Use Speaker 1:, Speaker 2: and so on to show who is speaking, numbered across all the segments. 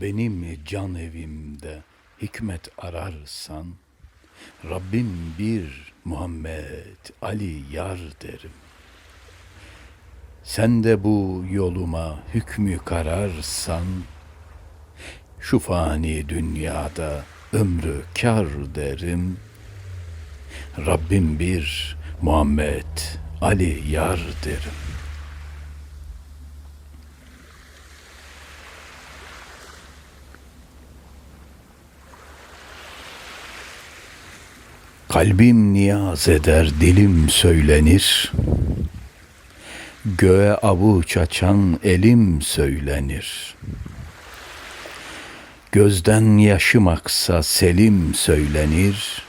Speaker 1: Benim can evimde hikmet ararsan, Rabbim bir Muhammed Ali yar derim. Sen de bu yoluma hükmü kararsan, şu fani dünyada ömrü kar derim. Rabbim bir Muhammed Ali yar derim. Kalbim niyaz eder, dilim söylenir. Göğe avuç açan elim söylenir. Gözden yaşım aksa selim söylenir.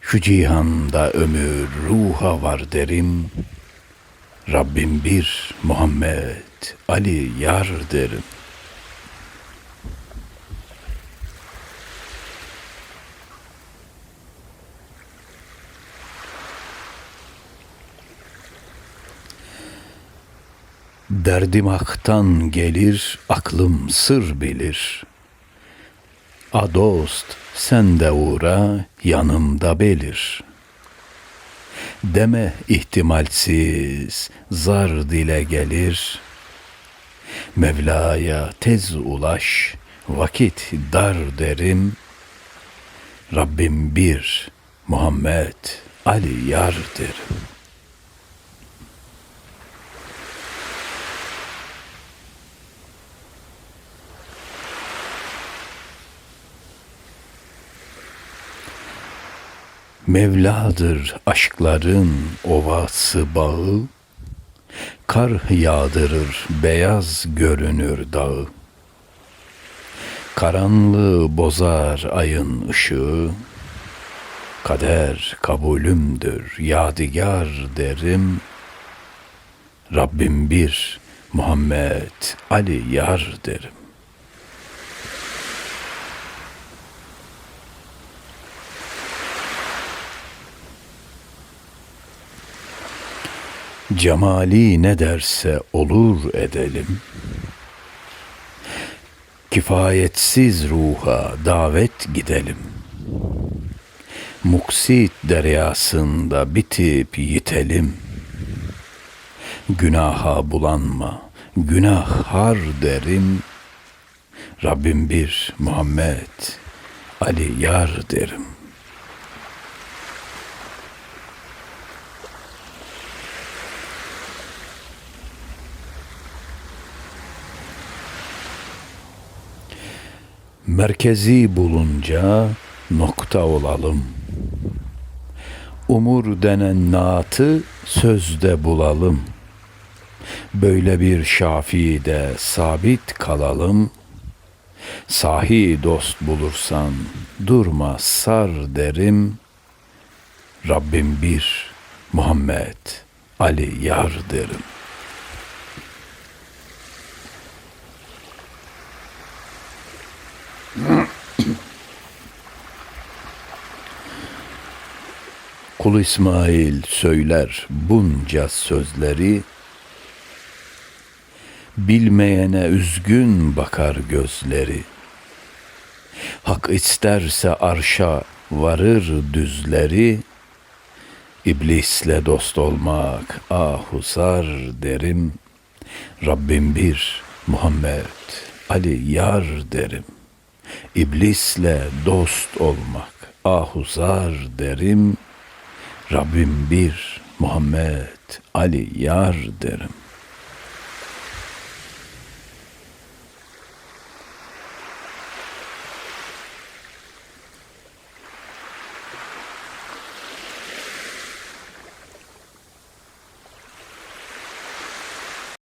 Speaker 1: Şu cihanda ömür ruha var derim. Rabbim bir Muhammed Ali yar derim. Derdim aktan gelir, aklım sır bilir. A dost, sen de uğra, yanımda belir. Deme ihtimalsiz, zar dile gelir. Mevla'ya tez ulaş, vakit dar derim. Rabbim bir, Muhammed Ali yar derim. Mevladır aşkların ovası bağı, Kar yağdırır beyaz görünür dağı. Karanlığı bozar ayın ışığı, Kader kabulümdür yadigar derim. Rabbim bir, Muhammed Ali yar derim. Cemali ne derse olur edelim. Kifayetsiz ruha davet gidelim. Muksit deryasında bitip yitelim. Günaha bulanma, günah har derim. Rabbim bir Muhammed, Ali yar derim. Merkezi bulunca nokta olalım. Umur denen naatı sözde bulalım. Böyle bir şafide sabit kalalım. Sahi dost bulursan durma sar derim. Rabbim bir, Muhammed, Ali yar derim. Kul İsmail söyler bunca sözleri, Bilmeyene üzgün bakar gözleri. Hak isterse arşa varır düzleri, İblisle dost olmak ahusar derim. Rabbim bir, Muhammed, Ali yar derim. İblisle dost olmak ahuzar derim. Rabbim bir, Muhammed, Ali yar derim.